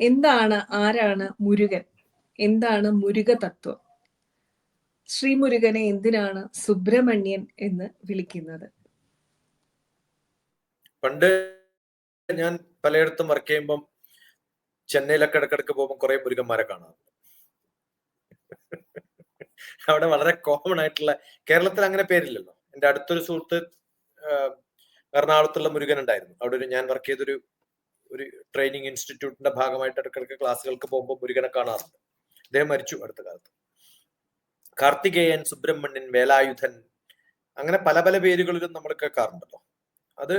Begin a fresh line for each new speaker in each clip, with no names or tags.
എന്താണ് ആരാണ് മുരുകൻ? എന്താണ് മുരുക തത്വം ശ്രീ മുരുകനെ എന്തിനാണ് സുബ്രഹ്മണ്യൻ എന്ന് വിളിക്കുന്നത്?
പണ്ട് ഞാൻ പലയിടത്തും വർക്ക് ചെയ്യുമ്പം ചെന്നൈയിലൊക്കെ ഇടക്കിടക്ക് പോകുമ്പോൾ കുറെ മുരുകന്മാരെ കാണാറുണ്ട്. അവിടെ വളരെ കോമൺ ആയിട്ടുള്ള കേരളത്തിൽ അങ്ങനെ പേരില്ലല്ലോ. എന്റെ അടുത്തൊരു സുഹൃത്ത് എറണാകുളത്തുള്ള മുരുകൻ ഉണ്ടായിരുന്നു. അവിടെ ഒരു ഞാൻ വർക്ക് ചെയ്തൊരു ഒരു ട്രെയിനിങ് ഇൻസ്റ്റിറ്റ്യൂട്ടിന്റെ ഭാഗമായിട്ട് ഇടയ്ക്കിടയ്ക്ക് ക്ലാസ്സുകൾക്ക് പോകുമ്പോൾ മുരുകനെ കാണാറുണ്ട്. അദ്ദേഹം മരിച്ചു അടുത്ത കാലത്ത്. കാർത്തികേയൻ സുബ്രഹ്മണ്യൻ വേലായുധൻ അങ്ങനെ പല പല പേരുകളിലും നമ്മൾ കേൾക്കാറുണ്ടല്ലോ. അത്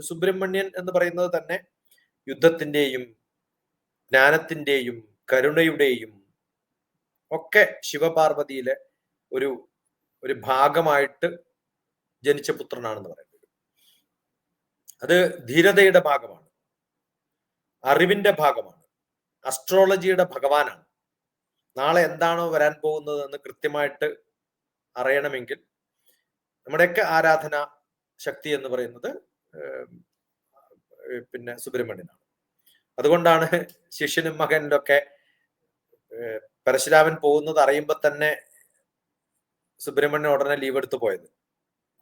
സുബ്രഹ്മണ്യൻ എന്ന് പറയുന്നത് തന്നെ യുദ്ധത്തിന്റെയും ജ്ഞാനത്തിന്റെയും കരുണയുടെയും ഒക്കെ ശിവപാർവതിയിലെ ഒരു ഒരു ഭാഗമായിട്ട് ജനിച്ച പുത്രനാണെന്ന് പറയുന്നത്. അത് ധീരതയുടെ ഭാഗമാണ്. അറിവിന്റെ ഭാഗമാണ്. അസ്ട്രോളജിയുടെ ഭഗവാനാണ്. നാളെ എന്താണോ വരാൻ പോകുന്നത് എന്ന് കൃത്യമായിട്ട് അറിയണമെങ്കിൽ നമ്മുടെയൊക്കെ ആരാധന ശക്തി എന്ന് പറയുന്നത് പിന്നെ സുബ്രഹ്മണ്യനാണ്. അതുകൊണ്ടാണ് ശിഷ്യനും മകന്റെ ഒക്കെ പരശുരാമൻ പോകുന്നത് അറിയുമ്പോൾ തന്നെ സുബ്രഹ്മണ്യൻ ഉടനെ ലീവ് എടുത്തു പോയത്.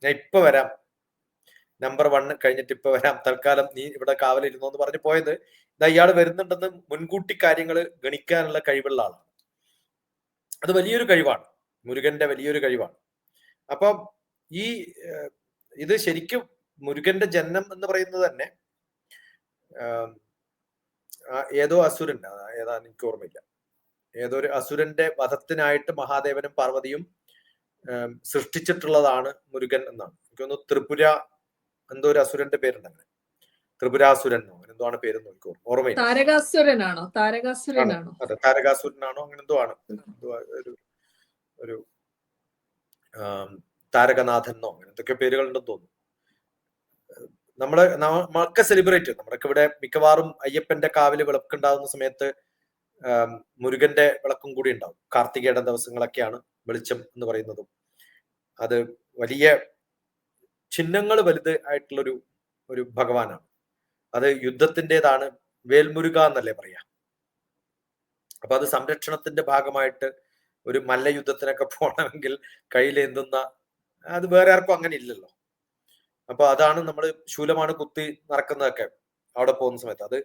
ഞാൻ ഇപ്പൊ വരാം. നമ്പർ വൺ കഴിഞ്ഞിട്ട് ഇപ്പൊ വരാം. തൽക്കാലം നീ ഇവിടെ കാവലിരുന്നു എന്ന് പറഞ്ഞു പോയത്. ഇതാ ഇയാൾ വരുന്നുണ്ടെന്ന് മുൻകൂട്ടി കാര്യങ്ങൾ ഗണിക്കാനുള്ള കഴിവുള്ള ആളാണ്. അത് വലിയൊരു കഴിവാണ്. മുരുകന്റെ വലിയൊരു കഴിവാണ്. അപ്പം ഈ ഇത് ശരിക്കും മുരുകന്റെ ജന്മം എന്ന് പറയുന്നത് തന്നെ ഏതോ അസുരൻ ഏതാ എനിക്ക് ഓർമ്മയില്ല. ഏതോ ഒരു അസുരന്റെ വധത്തിനായിട്ട് മഹാദേവനും പാർവതിയും സൃഷ്ടിച്ചിട്ടുള്ളതാണ് മുരുകൻ എന്നാണ്. എനിക്കൊന്ന് ത്രിപുര എന്തോ ഒരു അസുരന്റെ പേരുണ്ട് അങ്ങനെ. ത്രിപുരാസുരൻ അങ്ങനെ എന്തോ ആണ് പേര് എനിക്ക് ഓർമ്മയില്ല.
താരകാസുരനാണോ? താരകാസുരനാണോ?
അതെ താരകാസുരനാണോ? അങ്ങനെ എന്തോ ആണ്. ഒരു ഒരു താരകനാഥനോ അങ്ങനെ എന്തൊക്കെ പേരുകളുണ്ടെന്ന് തോന്നുന്നു. നമ്മൾ നമ്മളൊക്കെ സെലിബ്രേറ്റ് ചെയ്യും നമ്മളൊക്കെ ഇവിടെ മിക്കവാറും അയ്യപ്പന്റെ കാവിൽ വിളക്കുണ്ടാകുന്ന സമയത്ത് മുരുകന്റെ വിളക്കും കൂടി ഉണ്ടാവും. കാർത്തികയുടെ ദിവസങ്ങളൊക്കെയാണ് വെളിച്ചം എന്ന് പറയുന്നതും. അത് വലിയ ചിഹ്നങ്ങൾ വലുത് ആയിട്ടുള്ളൊരു ഒരു ഭഗവാനാണ്. അത് യുദ്ധത്തിന്റെതാണ് വേൽമുരുക എന്നല്ലേ പറയാ. അപ്പൊ അത് സംരക്ഷണത്തിന്റെ ഭാഗമായിട്ട് ഒരു മല്ലയുദ്ധത്തിനൊക്കെ പോകണമെങ്കിൽ കയ്യിലേന്തുന്ന അത് വേറെ ആർക്കും അങ്ങനെ ഇല്ലല്ലോ. അപ്പൊ അതാണ് നമ്മൾ ശൂലമാണ് കുത്തി നടക്കുന്നതൊക്കെ അവിടെ പോകുന്ന സമയത്ത്. അത്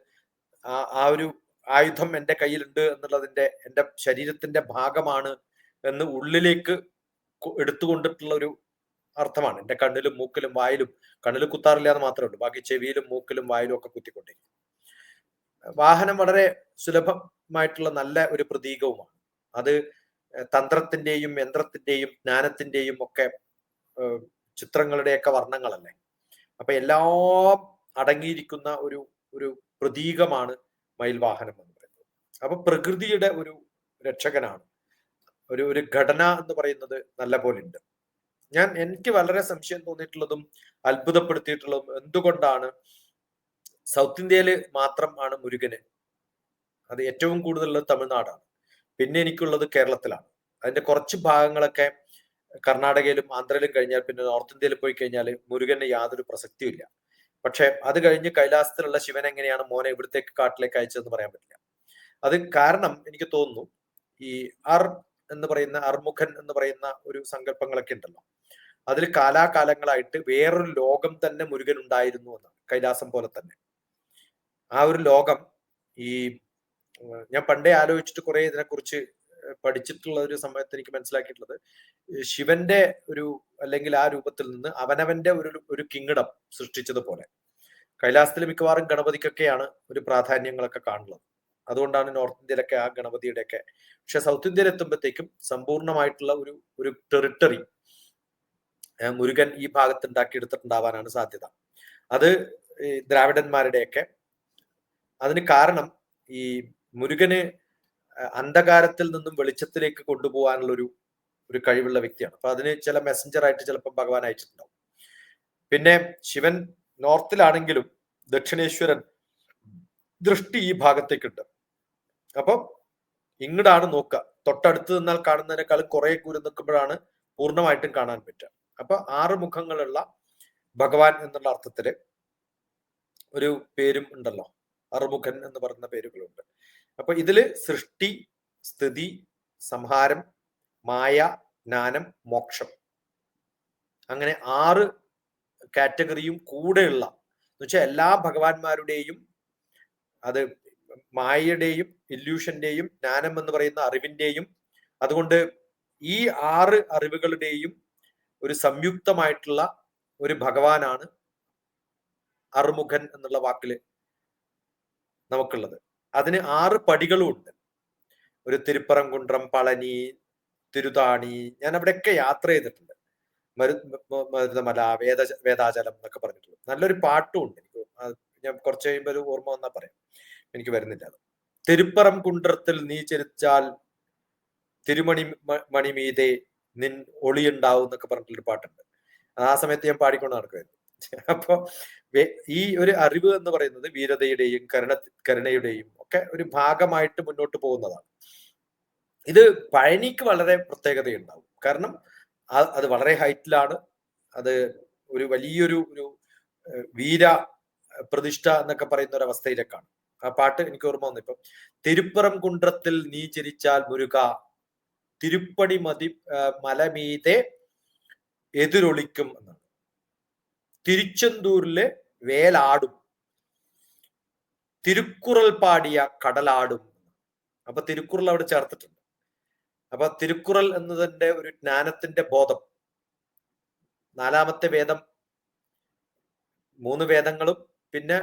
ആ ഒരു ആയുധം എന്റെ കയ്യിലുണ്ട് എന്നുള്ളതിന്റെ എന്റെ ശരീരത്തിന്റെ ഭാഗമാണ് എന്ന് ഉള്ളിലേക്ക് എടുത്തുകൊണ്ടിട്ടുള്ള ഒരു അർത്ഥമാണ്. എന്റെ കണ്ണിലും മൂക്കിലും വായിലും കണ്ണിൽ കുത്താറില്ല എന്ന് മാത്രമേ ഉള്ളൂ. ബാക്കി ചെവിയിലും മൂക്കിലും വായിലും ഒക്കെ കുത്തിക്കൊണ്ടിരിക്കും. വാഹനം വളരെ സുലഭമായിട്ടുള്ള നല്ല ഒരു പ്രതീകവുമാണ്. അത് തന്ത്രത്തിന്റെയും യന്ത്രത്തിന്റെയും ജ്ഞാനത്തിന്റെയും ഒക്കെ ചിത്രങ്ങളുടെയൊക്കെ വർണങ്ങളല്ലേ? അപ്പൊ എല്ലാം അടങ്ങിയിരിക്കുന്ന ഒരു ഒരു പ്രതീകമാണ് മയിൽവാഹനം എന്ന് പറയുന്നത്. അപ്പൊ പ്രകൃതിയുടെ ഒരു രക്ഷകനാണ്. ഒരു ഒരു ഘടന എന്ന് പറയുന്നത് നല്ല പോലെ ഉണ്ട്. ഞാൻ എനിക്ക് വളരെ സംശയം തോന്നിയിട്ടുള്ളതും അത്ഭുതപ്പെടുത്തിയിട്ടുള്ളതും എന്തുകൊണ്ടാണ് സൗത്ത് ഇന്ത്യയിൽ മാത്രം ആണ് മുരുകന്? അത് ഏറ്റവും കൂടുതലുള്ളത് തമിഴ്നാടാണ്. പിന്നെ എനിക്കുള്ളത് കേരളത്തിലാണ്. അതിന്റെ കുറച്ച് ഭാഗങ്ങളൊക്കെ കർണാടകയിലും ആന്ധ്രയിലും കഴിഞ്ഞാൽ പിന്നെ നോർത്ത് ഇന്ത്യയിൽ പോയി കഴിഞ്ഞാൽ മുരുകന് യാതൊരു പ്രസക്തിയും ഇല്ല പക്ഷെ അത് കഴിഞ്ഞ് കൈലാസത്തിലുള്ള ശിവൻ എങ്ങനെയാണ് മോനെ ഇവിടത്തേക്ക് കാട്ടിലേക്ക് അയച്ചതെന്ന് പറയാൻ പറ്റില്ല. അത് കാരണം എനിക്ക് തോന്നുന്നു ഈ അർ എന്ന് പറയുന്ന അർമുഖൻ എന്ന് പറയുന്ന ഒരു സങ്കല്പങ്ങളൊക്കെ ഉണ്ടല്ലോ. അതിൽ കാലാകാലങ്ങളായിട്ട് വേറൊരു ലോകം തന്നെ മുരുകൻ ഉണ്ടായിരുന്നു എന്ന് കൈലാസം പോലെ തന്നെ. ആ ഒരു ലോകം ഈ ഞാൻ പണ്ടേ ആലോചിച്ചിട്ട് കുറെ ഇതിനെക്കുറിച്ച് പഠിച്ചിട്ടുള്ള ഒരു സമയത്ത് എനിക്ക് മനസ്സിലാക്കിയിട്ടുള്ളത് ശിവന്റെ ഒരു അല്ലെങ്കിൽ ആ രൂപത്തിൽ നിന്ന് അവനവന്റെ ഒരു ഒരു കിങ്ങിടം സൃഷ്ടിച്ചതുപോലെ. കൈലാസത്തിൽ മിക്കവാറും ഗണപതിക്കൊക്കെയാണ് ഒരു പ്രാധാന്യങ്ങളൊക്കെ കാണുന്നത്. അതുകൊണ്ടാണ് നോർത്ത് ഇന്ത്യയിലൊക്കെ ആ ഗണപതിയുടെയൊക്കെ. പക്ഷെ സൗത്ത് ഇന്ത്യയിൽ എത്തുമ്പോഴത്തേക്കും സമ്പൂർണമായിട്ടുള്ള ഒരു ഒരു ടെറിട്ടറി മുരുകൻ ഈ ഭാഗത്ത് ഉണ്ടാക്കിയെടുത്തിട്ടുണ്ടാവാനാണ് സാധ്യത. അത് ദ്രാവിഡന്മാരുടെയൊക്കെ അതിന് കാരണം ഈ മുരുകന് അന്ധകാരത്തിൽ നിന്നും വെളിച്ചത്തിലേക്ക് കൊണ്ടുപോകാനുള്ള ഒരു ഒരു കഴിവുള്ള വ്യക്തിയാണ്. അപ്പൊ അതിന് ചില മെസ്സഞ്ചർ ആയിട്ട് ചിലപ്പോൾ ഭഗവാൻ അയച്ചിട്ടുണ്ടാവും. പിന്നെ ശിവൻ നോർത്തിലാണെങ്കിലും ദക്ഷിണേശ്വരൻ ദൃഷ്ടി ഈ ഭാഗത്തേക്കുണ്ട്. അപ്പൊ ഇങ്ങടാണ് നോക്കുക തൊട്ടടുത്ത് നിന്നാൽ കാണുന്നതിനേക്കാൾ കുറെ കൂരം നിൽക്കുമ്പോഴാണ് പൂർണമായിട്ടും കാണാൻ പറ്റുക. അപ്പൊ ആറ് മുഖങ്ങളുള്ള ഭഗവാൻ എന്നുള്ള അർത്ഥത്തിൽ ഒരു പേരും ഉണ്ടല്ലോ. അറുമുഖൻ എന്ന് പറയുന്ന പേരുകളുണ്ട്. അപ്പൊ ഇതിൽ സൃഷ്ടി സ്ഥിതി സംഹാരം മായ ജ്ഞാനം മോക്ഷം. അങ്ങനെ ആറ് കാറ്റഗറിയും കൂടെയുള്ള എന്ന് വെച്ചാൽ എല്ലാ ഭഗവാന്മാരുടെയും അത് മായയുടെയും ഇല്യൂഷന്റെയും ജ്ഞാനം എന്ന് പറയുന്ന അറിവിന്റെയും അതുകൊണ്ട് ഈ ആറ് അറിവുകളുടെയും ഒരു സംയുക്തമായിട്ടുള്ള ഒരു ഭഗവാനാണ് അറുമുഖൻ എന്നുള്ള വാക്കിൽ നമുക്കുള്ളത്. അതിന് ആറ് പടികളും ഉണ്ട് ഒരു തിരുപ്പറംകുണ്ട്രം പളനി തിരുതാണി ഞാൻ അവിടെയൊക്കെ യാത്ര ചെയ്തിട്ടുണ്ട്. മരു മരുതമല വേദ വേദാചലം എന്നൊക്കെ പറഞ്ഞിട്ടുള്ളത് നല്ലൊരു പാട്ടും ഉണ്ട്. എനിക്ക് ഞാൻ കുറച്ച് കഴിയുമ്പോൾ ഒരു ഓർമ്മ വന്നാൽ പറയാം. എനിക്ക് വരുന്നില്ല അത്. തിരുപ്പറം നീ ചരിച്ചാൽ തിരുമണി മണിമീതെ നിൻ ഒളിയുണ്ടാവും എന്നൊക്കെ പറഞ്ഞിട്ടൊരു പാട്ടുണ്ട്. ആ സമയത്ത് ഞാൻ പാടിക്കൊണ്ട് നടക്കുമായിരുന്നു അപ്പൊ വേ- ഈ ഒരു അറിവ് എന്ന് പറയുന്നത് വീരതയുടെയും കരുണ കരുണയുടെയും ഒക്കെ ഒരു ഭാഗമായിട്ട് മുന്നോട്ട് പോകുന്നതാണ്. ഇത് പഴനിക്ക് വളരെ പ്രത്യേകതയുണ്ടാവും. കാരണം അത് വളരെ ഹൈറ്റിലാണ്. അത് ഒരു വലിയൊരു ഒരു വീര പ്രതിഷ്ഠ എന്നൊക്കെ പറയുന്ന ഒരു അവസ്ഥയിലേക്കാണ്. ആ പാട്ട് എനിക്ക് ഓർമ്മ വന്നു. ഇപ്പം കുണ്ടത്തിൽ നീ ചിരിച്ചാൽ മുരുക തിരുപ്പണി മതി മലമീതെ എതിരൊളിക്കും എന്നാണ്. തിരുച്ചെന്തൂരിലെ വേലാടും തിരുക്കുറൽ പാടിയ കടലാടും. അപ്പൊ തിരുക്കുറൽ അവിടെ ചേർത്തിട്ടുണ്ട്. അപ്പൊ തിരുക്കുറൽ എന്നതിന്റെ ഒരു ജ്ഞാനത്തിന്റെ ബോധം. നാലാമത്തെ വേദം മൂന്ന് വേദങ്ങളും പിന്നെ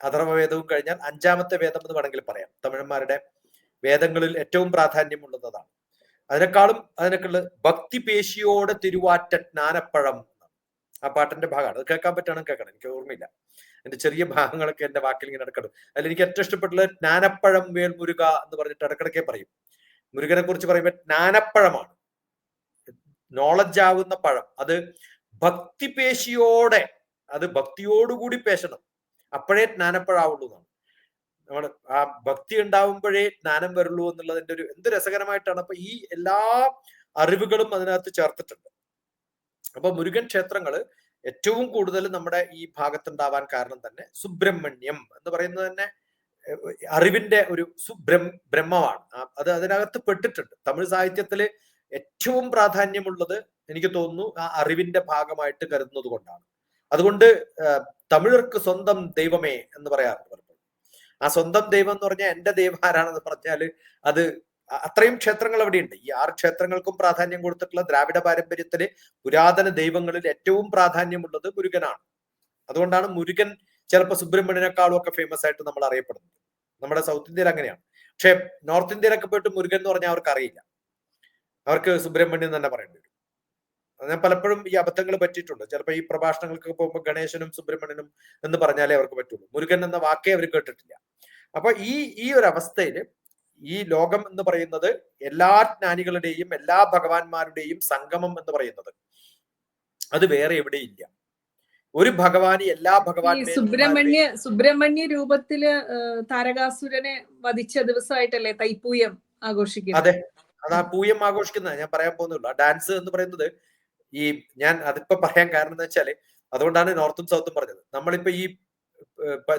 അഥർവവേദവും കഴിഞ്ഞാൽ അഞ്ചാമത്തെ വേദം എന്ന് വേണമെങ്കിൽ പറയാം. തമിഴന്മാരുടെ വേദങ്ങളിൽ ഏറ്റവും പ്രാധാന്യമുള്ളതാണ്. അതിനേക്കാളും അതിനേക്കുള്ള ഭക്തി പേശിയോടെ തിരുവാറ്റ ജ്ഞാനപ്പഴം ആ പാട്ടിന്റെ ഭാഗമാണ്. അത് കേൾക്കാൻ പറ്റുകയാണെങ്കിൽ കേൾക്കണം. എനിക്ക് ഓർമ്മയില്ല. എന്റെ ചെറിയ ഭാഗങ്ങളൊക്കെ എന്റെ വാക്കിൽ ഇങ്ങനെ നടക്കണം. അതിൽ എനിക്ക് ഏറ്റവും ഇഷ്ടപ്പെട്ടുള്ള ജ്ഞാനപ്പഴം വേൽ മുരുക എന്ന് പറഞ്ഞിട്ട് ഇടക്കിടക്കെ പറയും. മുരുകനെ കുറിച്ച് പറയുമ്പോൾ ജ്ഞാനപ്പഴമാണ്. നോളജ് ആവുന്ന പഴം. അത് ഭക്തി പേശിയോടെ അത് ഭക്തിയോടുകൂടി പേശണം. അപ്പോഴേ ജ്ഞാനപ്പഴാവുള്ളൂ നമ്മൾ ആ ഭക്തി ഉണ്ടാവുമ്പോഴേ ജ്ഞാനം വരുള്ളൂ എന്നുള്ളതിന്റെ ഒരു എന്ത് രസകരമായിട്ടാണ്. അപ്പൊ ഈ എല്ലാ അറിവുകളും അതിനകത്ത് ചേർത്തിട്ടുണ്ട്. അപ്പൊ മുരുകൻ ക്ഷേത്രങ്ങൾ ഏറ്റവും കൂടുതൽ നമ്മുടെ ഈ ഭാഗത്തുണ്ടാവാൻ കാരണം തന്നെ സുബ്രഹ്മണ്യം എന്ന് പറയുന്നത് തന്നെ അറിവിന്റെ ഒരു സുബ്രഹ്മ ബ്രഹ്മമാണ്. അത് അതിനകത്ത് പെട്ടിട്ടുണ്ട്. തമിഴ് സാഹിത്യത്തിൽ ഏറ്റവും പ്രാധാന്യമുള്ളത് എനിക്ക് തോന്നുന്നു ആ അറിവിന്റെ ഭാഗമായിട്ട് കരുതുന്നത് കൊണ്ടാണ്. അതുകൊണ്ട് തമിഴർക്ക് സ്വന്തം ദൈവമേ എന്ന് പറയാറുണ്ട്. ആ സ്വന്തം ദൈവം എന്ന് പറഞ്ഞാൽ എന്റെ ദൈവം ആരാണെന്ന് പറഞ്ഞാൽ അത് അത്രയും ക്ഷേത്രങ്ങൾ അവിടെയുണ്ട്. ഈ ആറ് ക്ഷേത്രങ്ങൾക്കും പ്രാധാന്യം കൊടുത്തിട്ടുള്ള ദ്രാവിഡ പാരമ്പര്യത്തിലെ പുരാതന ദൈവങ്ങളിൽ ഏറ്റവും പ്രാധാന്യമുള്ളത് മുരുകനാണ്. അതുകൊണ്ടാണ് മുരുകൻ ചിലപ്പോൾ സുബ്രഹ്മണ്യനേക്കാളും ഒക്കെ ഫേമസ് ആയിട്ട് നമ്മൾ അറിയപ്പെടുന്നത്. നമ്മുടെ സൗത്ത് ഇന്ത്യയിൽ അങ്ങനെയാണ്. പക്ഷെ നോർത്ത് ഇന്ത്യയിലൊക്കെ പോയിട്ട് മുരുകൻ എന്ന് പറഞ്ഞാൽ അവർക്ക് അറിയില്ല. അവർക്ക് സുബ്രഹ്മണ്യം തന്നെ പറയേണ്ടി വരും. ഞാൻ പലപ്പോഴും ഈ അബദ്ധങ്ങൾ പറ്റിയിട്ടുണ്ട്. ചിലപ്പോൾ ഈ പ്രഭാഷണങ്ങൾക്ക് പോകുമ്പോൾ ഗണേശനും സുബ്രഹ്മണ്യനും എന്ന് പറഞ്ഞാലേ അവർക്ക് പറ്റുള്ളൂ. മുരുകൻ എന്ന വാക്കേ അവർ കേട്ടിട്ടില്ല. അപ്പൊ ഈ ഈ ഒരു അവസ്ഥയിൽ ഈ ലോകം എന്ന് പറയുന്നത് എല്ലാ ജ്ഞാനികളുടെയും എല്ലാ ഭഗവാന്മാരുടെയും സംഗമം എന്ന് പറയുന്നത് അത് വേറെ എവിടെയില്ല ഒരു ഭഗവാന് എല്ലാ ഭഗവാൻ
സുബ്രഹ്മണ്യ സുബ്രഹ്മണ്യ രൂപത്തിൽ താരകാസുരനെ വധിച്ച ദിവസമായിട്ടല്ലേ തൈപ്പൂയം ആഘോഷിക്കുന്നത്?
അതെ. അത് ആ പൂയം ആഘോഷിക്കുന്നത് ഞാൻ പറയാൻ പോകുന്നുള്ളൂ. ഡാൻസ് എന്ന് പറയുന്നത് ഈ ഞാൻ അതിപ്പോ പറയാൻ കാരണം എന്ന് വെച്ചാൽ അതുകൊണ്ടാണ് നോർത്തും സൗത്തും പറഞ്ഞത്. നമ്മളിപ്പോ ഈ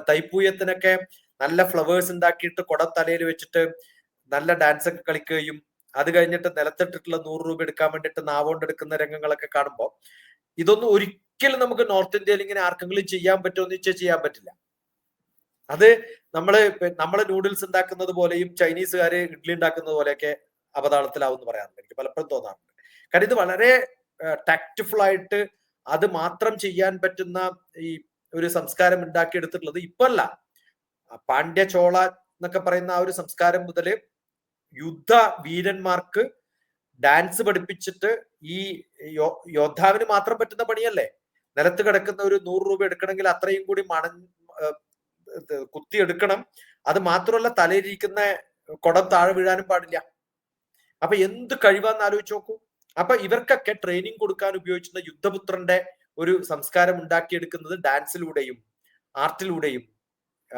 തൈപ്പൂയത്തിനൊക്കെ നല്ല ഫ്ലവേഴ്സ് ഉണ്ടാക്കിയിട്ട് കുട തലയിൽ വെച്ചിട്ട് നല്ല ഡാൻസ് ഒക്കെ കളിക്കുകയും അത് കഴിഞ്ഞിട്ട് നിലത്തിട്ടിട്ടുള്ള നൂറ് രൂപ എടുക്കാൻ വേണ്ടിയിട്ട് നാവോണ്ട് എടുക്കുന്ന രംഗങ്ങളൊക്കെ കാണുമ്പോൾ ഇതൊന്നും ഒരിക്കലും നമുക്ക് നോർത്ത് ഇന്ത്യയിൽ ഇങ്ങനെ ആർക്കെങ്കിലും ചെയ്യാൻ പറ്റുമോ എന്ന് വെച്ചാൽ ചെയ്യാൻ പറ്റില്ല. അത് നമ്മൾ നമ്മൾ നൂഡിൽസ് ഉണ്ടാക്കുന്നത് പോലെയും ചൈനീസുകാര് ഇഡ്ഡലി ഉണ്ടാക്കുന്നത് പോലെയൊക്കെ അവതാളത്തിലാവും എന്ന് പറയാറുണ്ട്. എനിക്ക് പലപ്പോഴും തോന്നാറുണ്ട്. കാരണം ഇത് വളരെ ടാക്റ്റ്ഫുൾ ആയിട്ട് അത് മാത്രം ചെയ്യാൻ പറ്റുന്ന ഈ ഒരു സംസ്കാരം ഉണ്ടാക്കിയെടുത്തിട്ടുള്ളത് ഇപ്പല്ല. പാണ്ഡ്യ ചോള എന്നൊക്കെ പറയുന്ന ആ ഒരു സംസ്കാരം മുതൽ യുദ്ധ വീരന്മാർക്ക് ഡാൻസ് പഠിപ്പിച്ചിട്ട് ഈ യോദ്ധാവിന് മാത്രം പറ്റുന്ന പണിയല്ലേ? നിലത്ത് കിടക്കുന്ന ഒരു നൂറ് രൂപ എടുക്കണമെങ്കിൽ അത്രയും കൂടി മണ കുത്തി എടുക്കണം. അത് മാത്രമല്ല തലയിലിരിക്കുന്ന കുടം താഴെ വീഴാനും പാടില്ല. അപ്പൊ എന്ത് കഴിവാന്ന് ആലോചിച്ച് നോക്കൂ. അപ്പൊ ഇവർക്കൊക്കെ ട്രെയിനിങ് കൊടുക്കാൻ ഉപയോഗിച്ചിരുന്ന യുദ്ധപുത്രന്റെ ഒരു സംസ്കാരം ഉണ്ടാക്കിയെടുക്കുന്നത് ഡാൻസിലൂടെയും ആർട്ടിലൂടെയും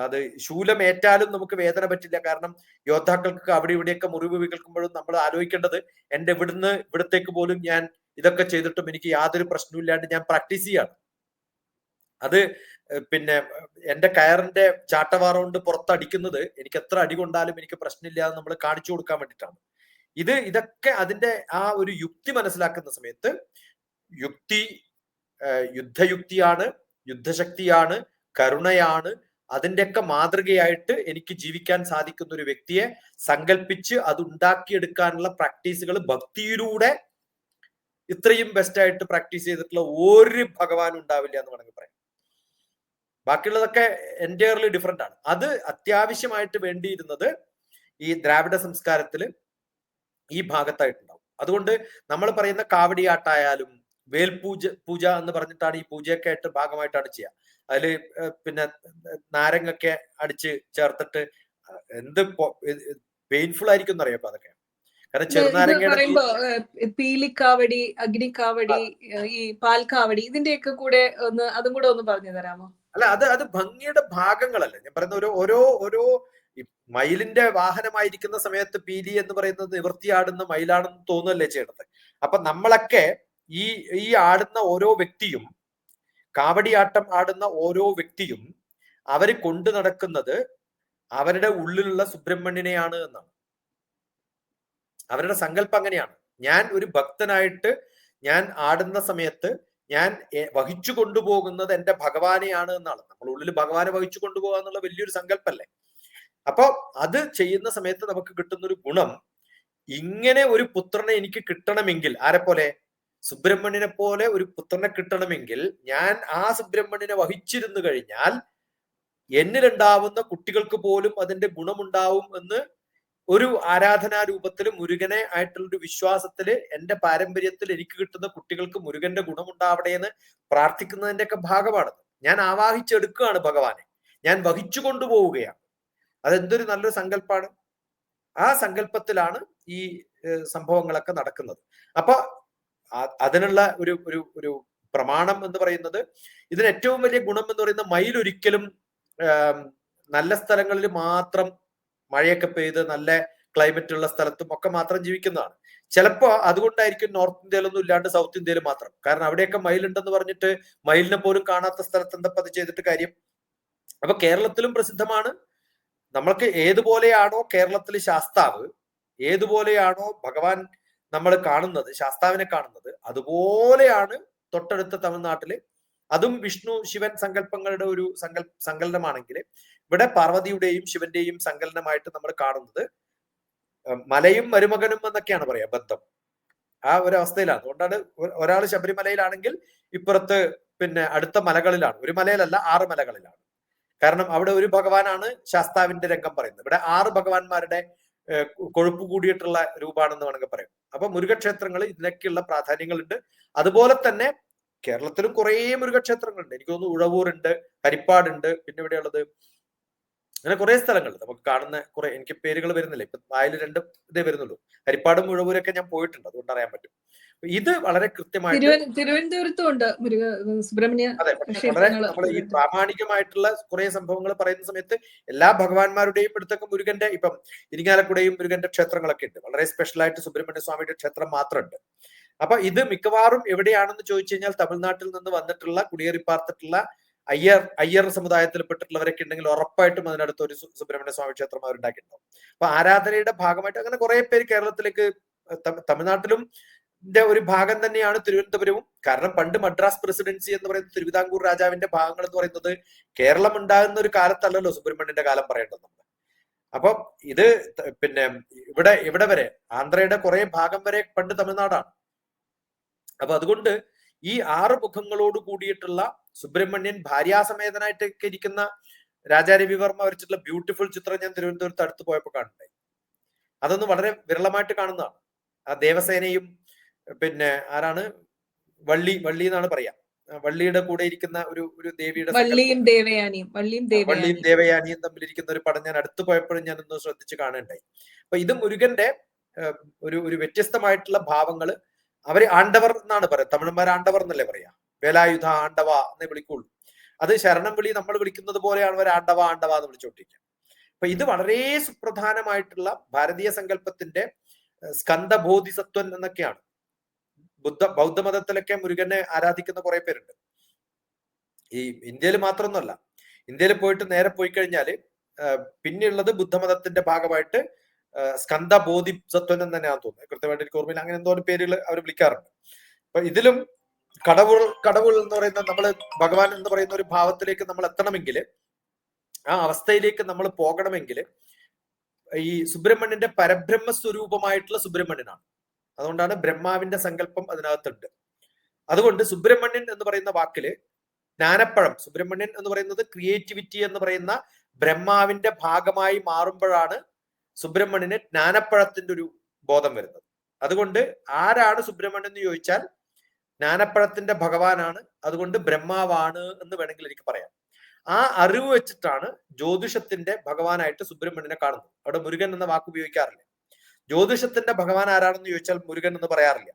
അത് ശൂലമേറ്റാലും നമുക്ക് വേദന പറ്റില്ല. കാരണം യോദ്ധാക്കൾക്ക് അവിടെ ഇവിടെയൊക്കെ മുറിവ് വികൾക്കുമ്പോഴും നമ്മൾ ആലോചിക്കേണ്ടത് എന്റെ ഇവിടുന്ന് ഇവിടത്തേക്ക് പോലും ഞാൻ ഇതൊക്കെ ചെയ്തിട്ടും എനിക്ക് യാതൊരു പ്രശ്നവും ഇല്ലാണ്ട് ഞാൻ പ്രാക്ടീസ് ചെയ്യാണ്. അത് പിന്നെ എന്റെ കയറിന്റെ ചാട്ടവാറ കൊണ്ട് പുറത്തടിക്കുന്നത് എനിക്ക് എത്ര അടി കൊണ്ടാലും എനിക്ക് പ്രശ്നമില്ല എന്ന് നമ്മൾ കാണിച്ചു കൊടുക്കാൻ വേണ്ടിയിട്ടാണ്. ഇത് ഇതൊക്കെ അതിന്റെ ആ ഒരു യുക്തി മനസ്സിലാക്കുന്ന സമയത്ത് യുക്തി യുദ്ധയുക്തിയാണ് യുദ്ധശക്തിയാണ് കരുണയാണ് അതിന്റെയൊക്കെ മാതൃകയായിട്ട് എനിക്ക് ജീവിക്കാൻ സാധിക്കുന്ന ഒരു വ്യക്തിയെ സങ്കല്പിച്ച് അത് ഉണ്ടാക്കിയെടുക്കാനുള്ള പ്രാക്ടീസുകൾ ഭക്തിയിലൂടെ ഇത്രയും ബെസ്റ്റ് ആയിട്ട് പ്രാക്ടീസ് ചെയ്തിട്ടുള്ള ഒരു ഭഗവാനും ഉണ്ടാവില്ല എന്ന് വേണമെങ്കിൽ പറയാം. ബാക്കിയുള്ളതൊക്കെ എന്റയർലി ഡിഫറെന്റ് ആണ്. അത് അത്യാവശ്യമായിട്ട് വേണ്ടിയിരുന്നത് ഈ ദ്രാവിഡ സംസ്കാരത്തിൽ ഈ ഭാഗത്തായിട്ടുണ്ടാവും. അതുകൊണ്ട് നമ്മൾ പറയുന്ന കാവടിയാട്ടായാലും വേൽപൂജ പൂജ എന്ന് പറഞ്ഞിട്ടാണ് ഈ പൂജയൊക്കെ ആയിട്ട് ഭാഗമായിട്ടാണ് ചെയ്യുക. അതിൽ പിന്നെ നാരങ്ങൊക്കെ അടിച്ച് ചേർത്തിട്ട് എന്ത് പെയിൻഫുൾ ആയിരിക്കും എന്നറിയാം അപ്പൊ അതൊക്കെ? കാരണം
ഏഹ്, പീലിക്കാവടി അഗ്നിക്കാവടി ഈ പാൽക്കാവടി ഇതിന്റെയൊക്കെ കൂടെ ഒന്ന് അതും കൂടെ ഒന്ന് പറഞ്ഞു തരാമോ?
അല്ല അത് അത് ഭംഗിയുടെ ഭാഗങ്ങളല്ല. ഞാൻ പറയുന്ന ഒരു ഓരോ ഓരോ മയിലിന്റെ വാഹനമായിരിക്കുന്ന സമയത്ത് പീലി എന്ന് പറയുന്നത് നിവൃത്തിയാടുന്ന മയിലാണെന്ന് തോന്നുന്നല്ലേ ചെയ്യണത് അപ്പൊ നമ്മളൊക്കെ ഈ ഈ ആടുന്ന ഓരോ വ്യക്തിയും കാവടിയാട്ടം ആടുന്ന ഓരോ വ്യക്തിയും അവർ കൊണ്ടു നടക്കുന്നത് അവരുടെ ഉള്ളിലുള്ള സുബ്രഹ്മണ്യനെയാണ് എന്നാണ്. അവരുടെ സങ്കല്പം അങ്ങനെയാണ്. ഞാൻ ഒരു ഭക്തനായിട്ട് ഞാൻ ആടുന്ന സമയത്ത് ഞാൻ വഹിച്ചു കൊണ്ടുപോകുന്നത് എന്റെ ഭഗവാനെയാണ് എന്നാണ്. നമ്മൾ ഉള്ളിൽ ഭഗവാനെ വഹിച്ചു കൊണ്ടുപോകുക എന്നുള്ള വലിയൊരു സങ്കല്പല്ലേ? അപ്പൊ അത് ചെയ്യുന്ന സമയത്ത് നമുക്ക് കിട്ടുന്ന ഒരു ഗുണം ഇങ്ങനെ ഒരു പുത്രനെ എനിക്ക് കിട്ടണമെങ്കിൽ ആരെ പോലെ സുബ്രഹ്മണ്യനെ പോലെ ഒരു പുത്രനെ കിട്ടണമെങ്കിൽ ഞാൻ ആ സുബ്രഹ്മണ്യനെ വഹിച്ചിരുന്നു കഴിഞ്ഞാൽ എന്നിലുണ്ടാവുന്ന കുട്ടികൾക്ക് പോലും അതിന്റെ ഗുണമുണ്ടാവും എന്ന് ഒരു ആരാധനാ രൂപത്തിൽ മുരുകനെ ആയിട്ടുള്ള ഒരു വിശ്വാസത്തിൽ എന്റെ പാരമ്പര്യത്തിൽ എനിക്ക് കിട്ടുന്ന കുട്ടികൾക്ക് മുരുകന്റെ ഗുണമുണ്ടാവട്ടെ എന്ന് പ്രാർത്ഥിക്കുന്നതിന്റെ ഒക്കെ ഭാഗമാണ്. ഞാൻ ആവാഹിച്ചെടുക്കുകയാണ് ഭഗവാനെ. ഞാൻ വഹിച്ചു കൊണ്ടുപോവുകയാണ്. അതെന്തൊരു നല്ലൊരു സങ്കല്പമാണ് ആ സങ്കല്പത്തിലാണ് ഈ സംഭവങ്ങളൊക്കെ നടക്കുന്നത്. അപ്പൊ അതിനുള്ള ഒരു ഒരു ഒരു പ്രമാണം എന്ന് പറയുന്നത് ഇതിന് ഏറ്റവും വലിയ ഗുണം എന്ന് പറയുന്ന മയിലൊരിക്കലും നല്ല സ്ഥലങ്ങളിൽ മാത്രം മഴയൊക്കെ പെയ്ത് നല്ല ക്ലൈമറ്റ് ഉള്ള സ്ഥലത്തും ഒക്കെ മാത്രം ജീവിക്കുന്നതാണ്. ചിലപ്പോ അതുകൊണ്ടായിരിക്കും നോർത്ത് ഇന്ത്യയിലൊന്നും ഇല്ലാണ്ട് സൗത്ത് ഇന്ത്യയിൽ മാത്രം. കാരണം അവിടെയൊക്കെ മയിലുണ്ടെന്ന് പറഞ്ഞിട്ട് മയിലിനെ പോലും കാണാത്ത സ്ഥലത്ത് എന്തപ്പോ അത് ചെയ്തിട്ട് കാര്യം? അപ്പൊ കേരളത്തിലും പ്രസിദ്ധമാണ്. നമ്മൾക്ക് ഏതുപോലെയാണോ കേരളത്തിൽ ശാസ്താവ് ഏതുപോലെയാണോ ഭഗവാൻ നമ്മൾ കാണുന്നത് ശാസ്താവിനെ കാണുന്നത്. അതുപോലെയാണ് തൊട്ടടുത്ത തമിഴ്നാട്ടിൽ. അതും വിഷ്ണു ശിവൻ സങ്കല്പങ്ങളുടെ ഒരു സങ്കൽ സങ്കലനമാണെങ്കിൽ ഇവിടെ പാർവതിയുടെയും ശിവന്റെയും സങ്കലനമായിട്ട് നമ്മൾ കാണുന്നത്. മലയും മരുമകനും എന്നൊക്കെയാണ് പറയാ ബന്ധം. ആ ഒരു അവസ്ഥയിലാണ് അതുകൊണ്ടാണ് ഒരാൾ ശബരിമലയിലാണെങ്കിൽ ഇപ്പുറത്ത് പിന്നെ അടുത്ത മലകളിലാണ്. ഒരു മലയിലല്ല ആറ് മലകളിലാണ്. കാരണം അവിടെ ഒരു ഭഗവാനാണ് ശാസ്താവിന്റെ രംഗം പറയുന്നത്. ഇവിടെ ആറ് ഭഗവാന്മാരുടെ കൊഴുപ്പ് കൂടിയിട്ടുള്ള രൂപമാണെന്ന് വേണമെങ്കിൽ പറയാം. അപ്പൊ മുരുകക്ഷേത്രങ്ങൾ ഇതിനൊക്കെയുള്ള പ്രാധാന്യങ്ങളുണ്ട്. അതുപോലെ തന്നെ കേരളത്തിലും കുറേ മുരുകക്ഷേത്രങ്ങളുണ്ട്. എനിക്ക് തോന്നുന്നു ഉഴവൂരുണ്ട് ഹരിപ്പാടുണ്ട് പിന്നെ ഇവിടെയുള്ളത് അങ്ങനെ കുറെ സ്ഥലങ്ങൾ നമുക്ക് കാണുന്ന കുറെ എനിക്ക് പേരുകൾ വരുന്നില്ല. ഇപ്പൊ വായിൽ രണ്ട് ഇതേ വരുന്നുള്ളൂ. ഹരിപ്പാടും ഉഴവൂരൊക്കെ ഞാൻ പോയിട്ടുണ്ട്. അതുകൊണ്ട് അറിയാൻ പറ്റും. ഇത് വളരെ കൃത്യമായിട്ട്
തിരുവനന്തപുരത്തും ഉണ്ട് സുബ്രഹ്മണ്യ
അതെ പക്ഷെ വളരെ നമ്മൾ ഈ പ്രാമാണികമായിട്ടുള്ള കുറെ സംഭവങ്ങൾ പറയുന്ന സമയത്ത് എല്ലാ ഭഗവാന്മാരുടെയും ഇടത്തൊക്കെ മുരുകന്റെ ഇപ്പം ഇരിങ്ങാലക്കുടയും മുരുകന്റെ ക്ഷേത്രങ്ങളൊക്കെ ഉണ്ട്. വളരെ സ്പെഷ്യൽ ആയിട്ട് സുബ്രഹ്മണ്യ സ്വാമിയുടെ ക്ഷേത്രം മാത്രമുണ്ട്. അപ്പൊ ഇത് മിക്കവാറും എവിടെയാണെന്ന് ചോദിച്ചു കഴിഞ്ഞാൽ തമിഴ്നാട്ടിൽ നിന്ന് വന്നിട്ടുള്ള കുടിയേറി പാർത്തിട്ടുള്ള അയ്യർ അയ്യർ സമുദായത്തിൽപ്പെട്ടിട്ടുള്ളവരൊക്കെ ഉണ്ടെങ്കിൽ ഉറപ്പായിട്ടും അതിനടുത്ത് ഒരു സുബ്രഹ്മണ്യ സ്വാമി ക്ഷേത്രം അവരുണ്ടാക്കിയിട്ടുണ്ടാവും അപ്പൊ ആരാധനയുടെ ഭാഗമായിട്ട് അങ്ങനെ കുറെ പേര് കേരളത്തിലേക്ക് തമിഴ്നാട്ടിലും ഒരു ഭാഗം തന്നെയാണ് തിരുവനന്തപുരവും. കാരണം പണ്ട് മദ്രാസ് പ്രസിഡൻസി എന്ന് പറയുന്നത് തിരുവിതാംകൂർ രാജാവിന്റെ ഭാഗങ്ങൾ എന്ന് പറയുന്നത് കേരളം ഉണ്ടാകുന്ന ഒരു കാലത്തല്ലല്ലോ സുബ്രഹ്മണ്യന്റെ കാലം പറയേണ്ടത് നമ്മൾ അപ്പൊ ഇത് പിന്നെ ഇവിടെ ഇവിടെ വരെ ആന്ധ്രയുടെ കുറെ ഭാഗം വരെ പണ്ട് തമിഴ്നാടാണ്. അപ്പൊ അതുകൊണ്ട് ഈ ആറ് മുഖങ്ങളോട് കൂടിയിട്ടുള്ള സുബ്രഹ്മണ്യൻ ഭാര്യാസമേതനായിട്ടൊക്കെ ഇരിക്കുന്ന രാജാരവിവർമ്മ വരച്ചിട്ടുള്ള ബ്യൂട്ടിഫുൾ ചിത്രം ഞാൻ തിരുവനന്തപുരത്ത് അടുത്ത് പോയപ്പോൾ കാണുന്നുണ്ടായി. അതൊന്ന് വളരെ വിരളമായിട്ട് കാണുന്നതാണ്. ആ ദേവസേനയും പിന്നെ ആരാണ്? വള്ളി വള്ളി എന്നാണ് പറയാ വള്ളിയുടെ കൂടെ ഇരിക്കുന്ന ഒരു ഒരു ദേവിയുടെ.
വള്ളിയും ദേവയാനിയും വള്ളിയും
വള്ളിയും
ദേവയാനിയും.
തമ്മിലിരിക്കുന്ന ഒരു പടം ഞാൻ അടുത്ത് പോയപ്പോഴും ഞാൻ ഒന്ന് ശ്രദ്ധിച്ച് കാണുണ്ടായി അപ്പൊ ഇത് മുരുകന്റെ ഒരു ഒരു വ്യത്യസ്തമായിട്ടുള്ള ഭാവങ്ങൾ അവർ ആണ്ടവർ എന്നാണ് പറയുക. തമിഴന്മാർ ആണ്ടവർ എന്നല്ലേ പറയാ? വേലായുധ ആണ്ടവ എന്നേ വിളിക്കുള്ളൂ. അത് ശരണം വിളി നമ്മൾ വിളിക്കുന്നത് പോലെയാണ് അവർ ആണ്ടവ ആണ്ടവ എന്ന് വിളിച്ചോണ്ടിരിക്കുക അപ്പൊ ഇത് വളരെ സുപ്രധാനമായിട്ടുള്ള ഭാരതീയ സങ്കല്പത്തിന്റെ ഏഹ്, സ്കന്ദബോധിസത്വൻ എന്നൊക്കെയാണ്. ബുദ്ധ ബൗദ്ധമതത്തിലൊക്കെ മുരുകനെ ആരാധിക്കുന്ന കുറെ പേരുണ്ട്. ഈ ഇന്ത്യയിൽ മാത്രമൊന്നുമല്ല ഇന്ത്യയിൽ പോയിട്ട് നേരെ പോയി കഴിഞ്ഞാൽ പിന്നെയുള്ളത് ബുദ്ധമതത്തിന്റെ ഭാഗമായിട്ട് സ്കന്ധ സ്കന്ദ ബോധിസത്വൻ എന്ന് തന്നെയാണ് തോന്നുന്നത് കൃത്യമായിട്ട് എനിക്ക് ഓർമ്മയില്ല. അങ്ങനെ എന്തോ പേരുകൾ അവർ വിളിക്കാറുണ്ട്. അപ്പൊ ഇതിലും കടവുൾ കടവുൾ എന്ന് പറയുന്ന നമ്മൾ ഭഗവാൻ എന്ന് പറയുന്ന ഒരു ഭാവത്തിലേക്ക് നമ്മൾ എത്തണമെങ്കിൽ ആ അവസ്ഥയിലേക്ക് നമ്മൾ പോകണമെങ്കിൽ ഈ സുബ്രഹ്മണ്യന്റെ പരബ്രഹ്മ സ്വരൂപമായിട്ടുള്ള സുബ്രഹ്മണ്യനാണ്. അതുകൊണ്ടാണ് ബ്രഹ്മാവിന്റെ സങ്കല്പം അതിനകത്തുണ്ട്. അതുകൊണ്ട് സുബ്രഹ്മണ്യൻ എന്ന് പറയുന്ന വാക്കിൽ ജ്ഞാനപ്പഴം സുബ്രഹ്മണ്യൻ എന്ന് പറയുന്നത് ക്രിയേറ്റിവിറ്റി എന്ന് പറയുന്ന ബ്രഹ്മാവിന്റെ ഭാഗമായി മാറുമ്പോഴാണ് സുബ്രഹ്മണ്യന് ജ്ഞാനപ്പഴത്തിന്റെ ഒരു ബോധം വരുന്നത്. അതുകൊണ്ട് ആരാണ് സുബ്രഹ്മണ്യൻ എന്ന് ചോദിച്ചാൽ ജ്ഞാനപ്പഴത്തിന്റെ ഭഗവാനാണ് അതുകൊണ്ട് ബ്രഹ്മാവാണ് എന്ന് വേണമെങ്കിൽ എനിക്ക് പറയാം. ആ അറിവ് വെച്ചിട്ടാണ് ജ്യോതിഷത്തിന്റെ ഭഗവാനായിട്ട് സുബ്രഹ്മണ്യനെ കാണുന്നത്. അവിടെ മുരുകൻ എന്ന വാക്ക് ഉപയോഗിക്കാറില്ല? ജ്യോതിഷത്തിന്റെ ഭഗവാൻ ആരാണെന്ന് ചോദിച്ചാൽ മുരുകൻ എന്ന് പറയാറില്ല.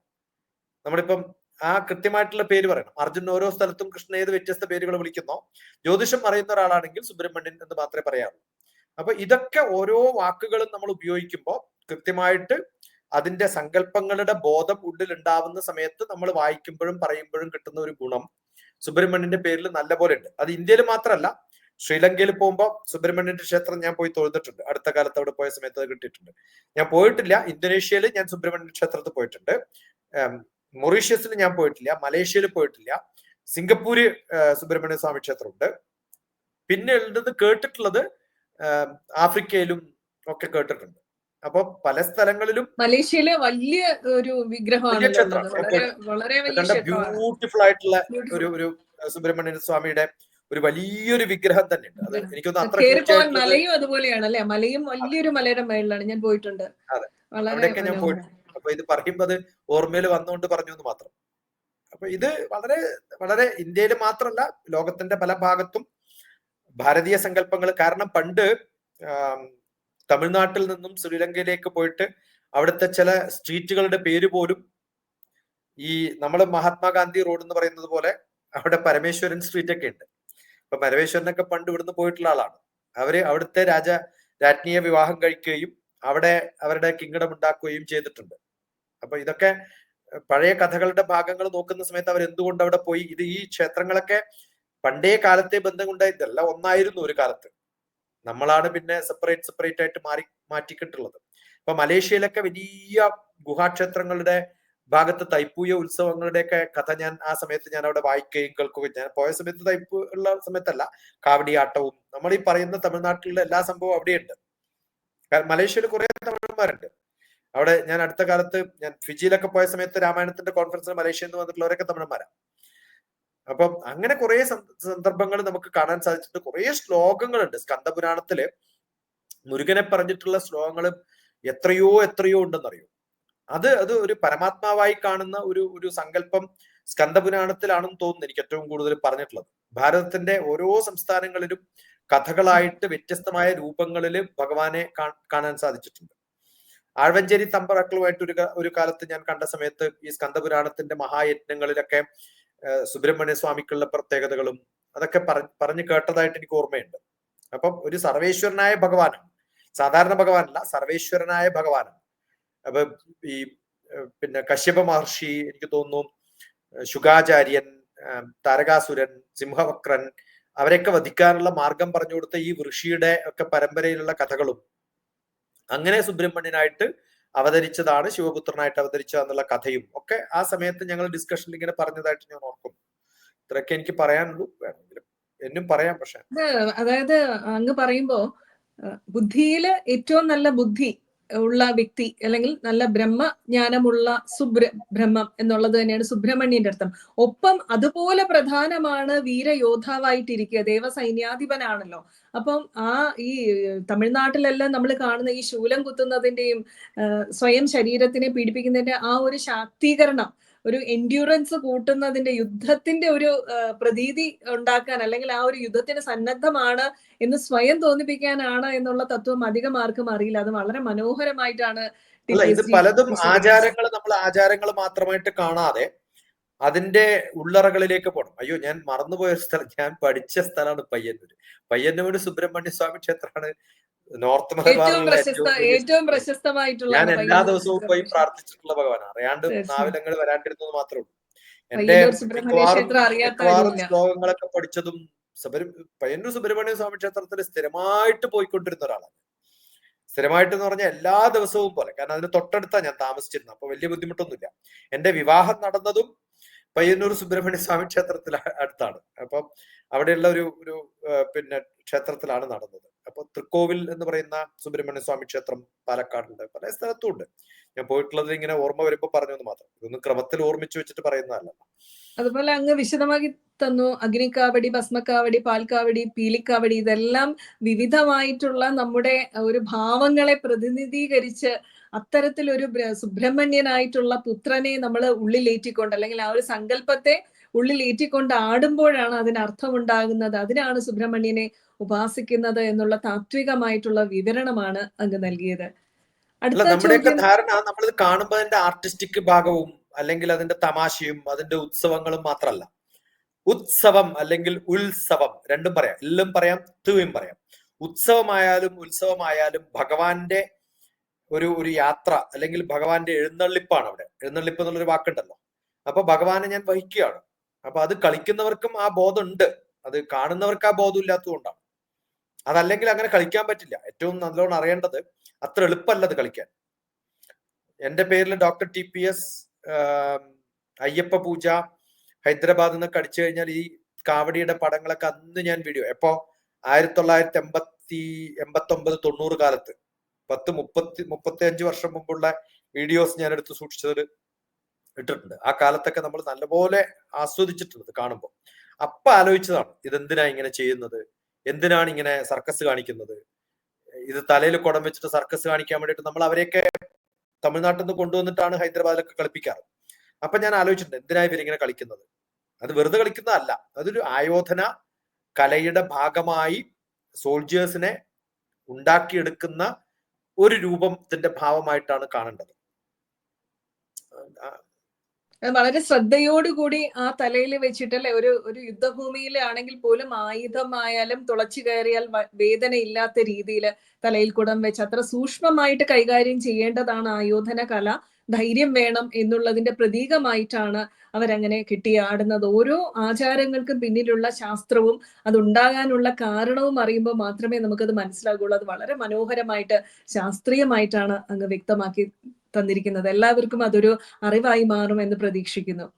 നമ്മളിപ്പം ആ കൃത്യമായിട്ടുള്ള പേര് പറയണം. അർജുൻ ഓരോ സ്ഥലത്തും കൃഷ്ണൻ ഏത് വ്യത്യസ്ത പേരുകൾ വിളിക്കുന്നോ ജ്യോതിഷം അറിയുന്ന ഒരാളാണെങ്കിൽ സുബ്രഹ്മണ്യൻ എന്ന് മാത്രമേ പറയാറുള്ളൂ. അപ്പൊ ഇതൊക്കെ ഓരോ വാക്കുകളും നമ്മൾ ഉപയോഗിക്കുമ്പോൾ കൃത്യമായിട്ട് അതിന്റെ സങ്കല്പങ്ങളുടെ ബോധം ഉള്ളിൽ ഉണ്ടാവുന്ന സമയത്ത് നമ്മൾ വായിക്കുമ്പോഴും പറയുമ്പോഴും കിട്ടുന്ന ഒരു ഗുണം സുബ്രഹ്മണ്യന്റെ പേരിൽ നല്ല പോലെ ഉണ്ട്. അത് ഇന്ത്യയിൽ മാത്രമല്ല ശ്രീലങ്കയിൽ പോകുമ്പോൾ സുബ്രഹ്മണ്യന്റെ ക്ഷേത്രം ഞാൻ പോയി തൊഴുതിട്ടുണ്ട്. അടുത്ത കാലത്ത് അവിടെ പോയ സമയത്ത് അത് കിട്ടിയിട്ടുണ്ട്. ഞാൻ പോയിട്ടില്ല. ഇന്തോനേഷ്യയിൽ ഞാൻ സുബ്രഹ്മണ്യ ക്ഷേത്രത്തിൽ പോയിട്ടുണ്ട്. മൊറീഷ്യസിൽ ഞാൻ പോയിട്ടില്ല. മലേഷ്യയിൽ പോയിട്ടില്ല. സിംഗപ്പൂര് സുബ്രഹ്മണ്യ സ്വാമി ക്ഷേത്രമുണ്ട്. പിന്നെ ഉള്ളത് കേട്ടിട്ടുള്ളത് ആഫ്രിക്കയിലും ഒക്കെ കേട്ടിട്ടുണ്ട്. അപ്പൊ പല സ്ഥലങ്ങളിലും
മലേഷ്യയിലെ വലിയ ഒരു വിഗ്രഹമാണ്
ക്ഷേത്രം. ബ്യൂട്ടിഫുൾ ആയിട്ടുള്ള ഒരു ഒരു സുബ്രഹ്മണ്യ സ്വാമിയുടെ ഒരു വലിയൊരു വിഗ്രഹം തന്നെ ഉണ്ട് അത് എനിക്കൊന്ന് അത്ര
മലയും അതുപോലെയാണ് അല്ലെ? മലയും വലിയൊരു മലയുടെ മേളിലാണ്. ഞാൻ പോയിട്ടുണ്ട്.
അതെ. അവിടെയൊക്കെ ഞാൻ
മനോഹരം.
അപ്പൊ ഇത് പറയുമ്പോ അത് ഓർമ്മയിൽ വന്നുകൊണ്ട് പറഞ്ഞു എന്ന് മാത്രം. അപ്പൊ ഇത് വളരെ വളരെ ഇന്ത്യയിൽ മാത്രമല്ല ലോകത്തിന്റെ പല ഭാഗത്തും ഭാരതീയ സങ്കല്പങ്ങൾ. കാരണം പണ്ട് തമിഴ്നാട്ടിൽ നിന്നും ശ്രീലങ്കയിലേക്ക് പോയിട്ട് അവിടുത്തെ ചില സ്ട്രീറ്റുകളുടെ പേര് പോലും ഈ നമ്മൾ മഹാത്മാഗാന്ധി റോഡ് എന്ന് പറയുന്നത് പോലെ അവിടെ പരമേശ്വരൻ സ്ട്രീറ്റ് ഒക്കെ ഉണ്ട്. അപ്പൊ പരമേശ്വരനൊക്കെ പണ്ട് ഇവിടുന്ന് പോയിട്ടുള്ള ആളാണ്. അവർ അവിടുത്തെ രാജ രാജ്ഞിയെ വിവാഹം കഴിക്കുകയും അവിടെ അവരുടെ കിങ്കടം ഉണ്ടാക്കുകയും ചെയ്തിട്ടുണ്ട്. അപ്പൊ ഇതൊക്കെ പഴയ കഥകളുടെ ഭാഗങ്ങൾ നോക്കുന്ന സമയത്ത് അവർ എന്തുകൊണ്ട് അവിടെ പോയി? ഇത് ഈ ക്ഷേത്രങ്ങളൊക്കെ പണ്ടേ കാലത്തെ ബന്ധം കൊണ്ടായിട്ടല്ല ഒന്നായിരുന്നു ഒരു കാലത്ത്. നമ്മളാണ് പിന്നെ സെപ്പറേറ്റ് സെപ്പറേറ്റ് ആയിട്ട് മാറി മാറ്റിക്കിട്ടുള്ളത്. അപ്പൊ മലേഷ്യയിലൊക്കെ വലിയ ഗുഹാക്ഷേത്രങ്ങളുടെ ഭാഗത്ത് തൈപ്പൂയ ഉത്സവങ്ങളുടെയൊക്കെ കഥ ഞാൻ ആ സമയത്ത് ഞാൻ അവിടെ വായിക്കുകയും കേൾക്കുകയും ഞാൻ പോയ സമയത്ത് തൈപ്പൂ ഉള്ള സമയത്തല്ല കാവടിയാട്ടവും. നമ്മൾ ഈ പറയുന്ന തമിഴ്നാട്ടിലുള്ള എല്ലാ സംഭവവും അവിടെയുണ്ട്. കാരണം മലേഷ്യയിൽ കുറെ തമിഴന്മാരുണ്ട്. അവിടെ ഞാൻ അടുത്ത കാലത്ത് ഞാൻ ഫിജിയിലൊക്കെ പോയ സമയത്ത് രാമായണത്തിന്റെ കോൺഫറൻസിൽ മലേഷ്യയിൽ നിന്ന് വന്നിട്ടുള്ളവരൊക്കെ തമിഴന്മാരാണ് അപ്പം അങ്ങനെ കുറെ സന്ദർഭങ്ങൾ നമുക്ക് കാണാൻ സാധിച്ചിട്ട് കുറെ ശ്ലോകങ്ങളുണ്ട്. സ്കന്ദപുരാണത്തിൽ മുരുകനെ പറഞ്ഞിട്ടുള്ള ശ്ലോകങ്ങൾ എത്രയോ എത്രയോ ഉണ്ടെന്നറിയോ? അത് അത് ഒരു പരമാത്മാവായി കാണുന്ന ഒരു ഒരു സങ്കല്പം സ്കന്ദപുരാണത്തിലാണെന്ന് തോന്നുന്നു എനിക്ക് ഏറ്റവും കൂടുതൽ പറഞ്ഞിട്ടുള്ളത്. ഭാരതത്തിന്റെ ഓരോ സംസ്ഥാനങ്ങളിലും കഥകളായിട്ട് വ്യത്യസ്തമായ രൂപങ്ങളിൽ ഭഗവാനെ കാണാൻ സാധിച്ചിട്ടുണ്ട്. ആഴ്വഞ്ചേരി തമ്പറക്കളുമായിട്ട് ഒരു ഒരു കാലത്ത് ഞാൻ കണ്ട സമയത്ത് ഈ സ്കന്ദപുരാണത്തിന്റെ മഹായജ്ഞങ്ങളിലൊക്കെ സുബ്രഹ്മണ്യ സ്വാമിക്കുള്ള പ്രത്യേകതകളും അതൊക്കെ പറഞ്ഞു കേട്ടതായിട്ട് എനിക്ക് ഓർമ്മയുണ്ട്. അപ്പം ഒരു സർവേശ്വരനായ ഭഗവാനാണ്. സാധാരണ ഭഗവാനല്ല സർവേശ്വരനായ ഭഗവാനാണ്. അപ്പൊ ഈ പിന്നെ കശ്യപ മഹർഷി എനിക്ക് തോന്നുന്നു ശുഗാചാര്യൻ താരകാസുരൻ സിംഹവക്രൻ അവരെയൊക്കെ വധിക്കാനുള്ള മാർഗം പറഞ്ഞു കൊടുത്ത ഈ ഋഷിയുടെ ഒക്കെ പരമ്പരയിലുള്ള കഥകളും അങ്ങനെ സുബ്രഹ്മണ്യനായിട്ട് അവതരിച്ചതാണ് ശിവപുത്രനായിട്ട് അവതരിച്ച എന്നുള്ള കഥയും ഒക്കെ ആ സമയത്ത് ഞങ്ങൾ ഡിസ്കഷനിൽ ഇങ്ങനെ പറഞ്ഞതായിട്ട് ഞാൻ ഓർക്കും ഇത്രയൊക്കെ എനിക്ക് പറയാനുള്ളൂ. വേണമെങ്കിലും എന്നും പറയാം പക്ഷെ.
അതായത് അങ്ങ് പറയുമ്പോ ബുദ്ധിയിൽ ഏറ്റവും നല്ല ബുദ്ധി ഉള്ള വ്യക്തി അല്ലെങ്കിൽ നല്ല ബ്രഹ്മജ്ഞാനമുള്ള സുബ്ര ബ്രഹ്മം എന്നുള്ളത് തന്നെയാണ് സുബ്രഹ്മണ്യന്റെ അർത്ഥം. ഒപ്പം അതുപോലെ പ്രധാനമാണ് വീരയോദ്ധാവായിട്ടിരിക്കുക. ദേവസൈന്യാധിപനാണല്ലോ. അപ്പം ആ ഈ തമിഴ്നാട്ടിലെല്ലാം നമ്മൾ കാണുന്ന ഈ ശൂലം കുത്തുന്നതിന്റെയും സ്വയം ശരീരത്തിനെ പീഡിപ്പിക്കുന്നതിന്റെ ആ ഒരു ശാക്തീകരണം ഒരു എൻഡ്യൂറൻസ് കൂട്ടുന്നതിന്റെ യുദ്ധത്തിന്റെ ഒരു പ്രതീതി ഉണ്ടാക്കാൻ അല്ലെങ്കിൽ ആ ഒരു യുദ്ധത്തിന് സന്നദ്ധമാണ് എന്ന് സ്വയം തോന്നിപ്പിക്കാനാണ് എന്നുള്ള തത്വം അധികം ആർക്കും അറിയില്ല. അത് വളരെ മനോഹരമായിട്ടാണ്
അല്ല ഇത് പലതും. ആചാരങ്ങൾ നമ്മൾ ആചാരങ്ങൾ മാത്രമായിട്ട് കാണാതെ അതിന്റെ ഉള്ളറകളിലേക്ക് പോകണം അയ്യോ ഞാൻ മറന്നുപോയ സ്ഥലം ഞാൻ പഠിച്ച സ്ഥലമാണ് പയ്യന്നൂര്. പയ്യന്നൂര് സുബ്രഹ്മണ്യ സ്വാമി ക്ഷേത്രമാണ്. നോർത്ത്
ഏറ്റവും പ്രശസ്ത
ഏറ്റവും
പ്രശസ്തമായിട്ടുള്ള
ഞാൻ എല്ലാ ദിവസവും പോയി പ്രാർത്ഥിച്ചിട്ടുള്ള ഭഗവാനാണ്. അറിയാണ്ട്. നാവിലങ്ങൾ വരാണ്ടിരുന്നത് മാത്രമേ ഉള്ളൂ. എന്റെ മിക്കവാറും ശ്ലോകങ്ങളൊക്കെ പഠിച്ചതും സുബ്ര പയ്യന്നൂർ സുബ്രഹ്മണ്യ സ്വാമി ക്ഷേത്രത്തിൽ സ്ഥിരമായിട്ട് പോയിക്കൊണ്ടിരുന്ന ഒരാളാണ്. സ്ഥിരമായിട്ട് എന്ന് പറഞ്ഞാൽ എല്ലാ ദിവസവും പോലെ. കാരണം അതിന് തൊട്ടടുത്താണ് ഞാൻ താമസിച്ചിരുന്നത്. അപ്പൊ വലിയ ബുദ്ധിമുട്ടൊന്നുമില്ല. എന്റെ വിവാഹം നടന്നതും പയ്യന്നൂർ സുബ്രഹ്മണ്യ സ്വാമി ക്ഷേത്രത്തിൽ അടുത്താണ്. അപ്പം അവിടെയുള്ള ഒരു ഒരു പിന്നെ ക്ഷേത്രത്തിലാണ് നടന്നത്. അപ്പൊ തൃക്കോവിൽ എന്ന് പറയുന്ന സുബ്രഹ്മണ്യ സ്വാമി ക്ഷേത്രം പാലക്കാടുണ്ട്. പല സ്ഥലത്തും ഉണ്ട് ഞാൻ പോയിട്ടുള്ളത് ഇങ്ങനെ ഓർമ്മ വരുമ്പോ പറഞ്ഞു എന്ന് മാത്രം. ഇതൊന്നും ക്രമത്തിൽ ഓർമ്മിച്ച് വെച്ചിട്ട് പറയുന്നതല്ല.
അതുപോലെ അങ്ങ് വിശദമാക്കി തന്നു. അഗ്നിക്കാവടി ഭസ്മക്കാവടി പാൽക്കാവടി പീലിക്കാവടി ഇതെല്ലാം വിവിധമായിട്ടുള്ള നമ്മുടെ ഒരു ഭാവങ്ങളെ പ്രതിനിധീകരിച്ച് അത്തരത്തിലൊരു ബ്ര- സുബ്രഹ്മണ്യനായിട്ടുള്ള പുത്രനെ നമ്മൾ ഉള്ളിലേറ്റിക്കൊണ്ട് അല്ലെങ്കിൽ ആ ഒരു സങ്കല്പത്തെ ഉള്ളിലേറ്റിക്കൊണ്ട് ആടുമ്പോഴാണ് അതിന് അർത്ഥമുണ്ടാകുന്നത് അതിനാണ് സുബ്രഹ്മണ്യനെ ഉപാസിക്കുന്നത് എന്നുള്ള താത്വികമായിട്ടുള്ള വിവരണമാണ് അങ്ങ് നൽകിയത്. അടുത്ത
നമ്മുടെയൊക്കെ ധാരണ നമ്മളിത് കാണുമ്പോൾ അതിന്റെ ആർട്ടിസ്റ്റിക് ഭാഗവും അല്ലെങ്കിൽ അതിന്റെ തമാശയും അതിന്റെ ഉത്സവങ്ങളും മാത്രമല്ല. ഉത്സവം അല്ലെങ്കിൽ ഉത്സവം രണ്ടും പറയാം. എല്ലാം പറയാം തീയും പറയാം. ഉത്സവമായാലും ഉത്സവമായാലും ഭഗവാന്റെ ഒരു ഒരു യാത്ര അല്ലെങ്കിൽ ഭഗവാന്റെ എഴുന്നള്ളിപ്പാണ് അവിടെ. എഴുന്നള്ളിപ്പ് എന്നുള്ളൊരു വാക്കുണ്ടല്ലോ. അപ്പൊ ഭഗവാനെ ഞാൻ വഹിക്കുകയാണ്. അപ്പൊ അത് കളിക്കുന്നവർക്കും ആ ബോധം ഉണ്ട് അത് കാണുന്നവർക്ക് ആ ബോധം ഇല്ലാത്തതുകൊണ്ടാണ് അതല്ലെങ്കിൽ അങ്ങനെ കളിക്കാൻ പറ്റില്ല. ഏറ്റവും നല്ലോണം അറിയേണ്ടത് അത്ര എളുപ്പമല്ല അത് കളിക്കാൻ. എന്റെ പേരിൽ doctor T P S Ayyappa പൂജ ഹൈദരാബാദിൽ നിന്നൊക്കെ അടിച്ചു കഴിഞ്ഞാൽ ഈ കാവടിയുടെ പടങ്ങളൊക്കെ അന്ന് ഞാൻ വീഡിയോ എപ്പോ? ആയിരത്തി തൊള്ളായിരത്തി എൺപത്തി എൺപത്തി ഒമ്പത് തൊണ്ണൂറ് കാലത്ത്. പത്ത് മുപ്പത്തി മുപ്പത്തി അഞ്ച് വർഷം മുമ്പുള്ള വീഡിയോസ് ഞാൻ എടുത്ത് സൂക്ഷിച്ചതിൽ ഇട്ടിട്ടുണ്ട്. ആ കാലത്തൊക്കെ നമ്മൾ നല്ലപോലെ ആസ്വദിച്ചിട്ടുണ്ട് കാണുമ്പോൾ. അപ്പൊ ആലോചിച്ചതാണ് ഇതെന്തിനാ ഇങ്ങനെ ചെയ്യുന്നത്? എന്തിനാണ് ഇങ്ങനെ സർക്കസ് കാണിക്കുന്നത്? ഇത് തലയിൽ കുടം വെച്ചിട്ട് സർക്കസ് കാണിക്കാൻ വേണ്ടിയിട്ട് നമ്മൾ അവരെയൊക്കെ തമിഴ്നാട്ടിൽ നിന്ന് കൊണ്ടുവന്നിട്ടാണ് ഹൈദരാബാദിലൊക്കെ കളിപ്പിക്കാറ്. അപ്പൊ ഞാൻ ആലോചിച്ചിട്ടുണ്ട് എന്തിനാ ഇവരിങ്ങനെ കളിക്കുന്നത്? അത് വെറുതെ കളിക്കുന്നതല്ല അതൊരു ആയോധന കലയുടെ ഭാഗമായി സോൾജേഴ്സിനെ ഉണ്ടാക്കിയെടുക്കുന്ന ഒരു രൂപത്തിന്റെ ഭാവമായിട്ടാണ് കാണേണ്ടത്.
വളരെ ശ്രദ്ധയോടുകൂടി ആ തലയിൽ വെച്ചിട്ടല്ലേ? ഒരു ഒരു യുദ്ധഭൂമിയിലാണെങ്കിൽ പോലും ആയുധമായാലും തുളച്ചു കയറിയാൽ വേദനയില്ലാത്ത രീതിയിൽ തലയിൽ കുടം വെച്ച് അത്ര സൂക്ഷ്മമായിട്ട് കൈകാര്യം ചെയ്യേണ്ടതാണ് ആയോധന കല. ധൈര്യം വേണം എന്നുള്ളതിന്റെ പ്രതീകമായിട്ടാണ് അവരങ്ങനെ കെട്ടിയാടുന്നത്. ഓരോ ആചാരങ്ങൾക്കും പിന്നിലുള്ള ശാസ്ത്രവും അതുണ്ടാകാനുള്ള കാരണവും അറിയുമ്പോൾ മാത്രമേ നമുക്കത് മനസ്സിലാകുള്ളൂ. അത് വളരെ മനോഹരമായിട്ട് ശാസ്ത്രീയമായിട്ടാണ് അങ്ങ് വ്യക്തമാക്കി തന്നിരിക്കുന്നത്. എല്ലാവർക്കും അതൊരു അറിവായി മാറും എന്ന് പ്രതീക്ഷിക്കുന്നു.